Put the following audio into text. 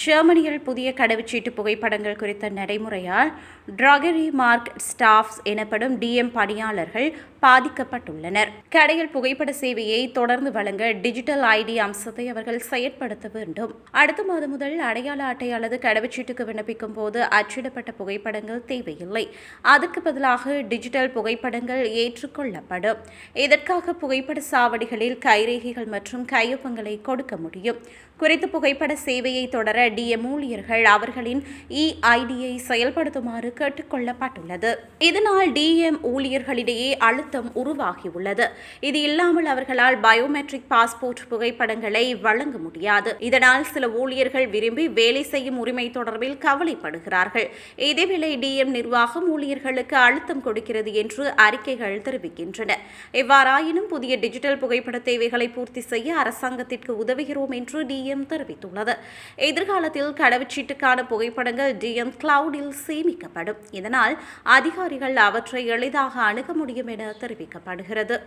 ஜெர்மனியில் புதிய கடவுச்சீட்டு புகைப்படங்கள் குறித்த நடைமுறையால் டிரகரி மார்க் ஸ்டாஃப்ஸ் எனப்படும் டிஎம் பணியாளர்கள் பாதிக்கப்பட்டுள்ளனர். கடையில் புகைப்பட சேவையை தொடர்ந்து வழங்க டிஜிட்டல் ஐடி அம்சத்தை அவர்கள் செயற்படுத்த வேண்டும். அடுத்த மாதம் முதல் அடையாள அட்டை அல்லது கடவுச்சீட்டுக்கு விண்ணப்பிக்கும் போது அச்சிடப்பட்ட புகைப்படங்கள் தேவையில்லை. அதற்கு பதிலாக டிஜிட்டல் புகைப்படங்கள் ஏற்றுக்கொள்ளப்படும். இதற்காக புகைப்பட சாவடிகளில் கைரேகைகள் மற்றும் கையொப்பங்களை கொடுக்க முடியும். குறித்த புகைப்பட சேவையை தொடர டிஎம் ஊழியர்கள் அவர்களின் இஐடியை செயல்படுத்துமாறு கேட்டுக்கொள்ளப்பட்டுள்ளது. இதனால் டிஎம் ஊழியர்களிடையே அழுத்தம் உருவாகியுள்ளது. இது இல்லாமல் அவர்களால் பயோமெட்ரிக் பாஸ்போர்ட் புகைப்படங்களை வழங்க முடியாது. இதனால் சில ஊழியர்கள் விரும்பி வேலை செய்யும் உரிமை தொடர்பில் கவலைப்படுகிறார்கள். இதேவேளை டிஎம் நிர்வாகம் ஊழியர்களுக்கு அழுத்தம் கொடுக்கிறது என்று அறிக்கைகள் தெரிவிக்கின்றன. எவ்வாறாயினும் புதிய டிஜிட்டல் புகைப்பட தேவைகளை பூர்த்தி செய்ய அரசாங்கத்திற்கு உதவுகிறோம் என்று டிஎம் தெரிவித்துள்ளது. எதிர்காலத்தில் கடவுச்சீட்டுக்கான புகைப்படங்கள் டிஎம் கிளவுடில் சேமிக்கப்படும். இதனால் அதிகாரிகள் அவற்றை எளிதாக அணுக முடியும் என தெரிவிக்கப்படுகிறது.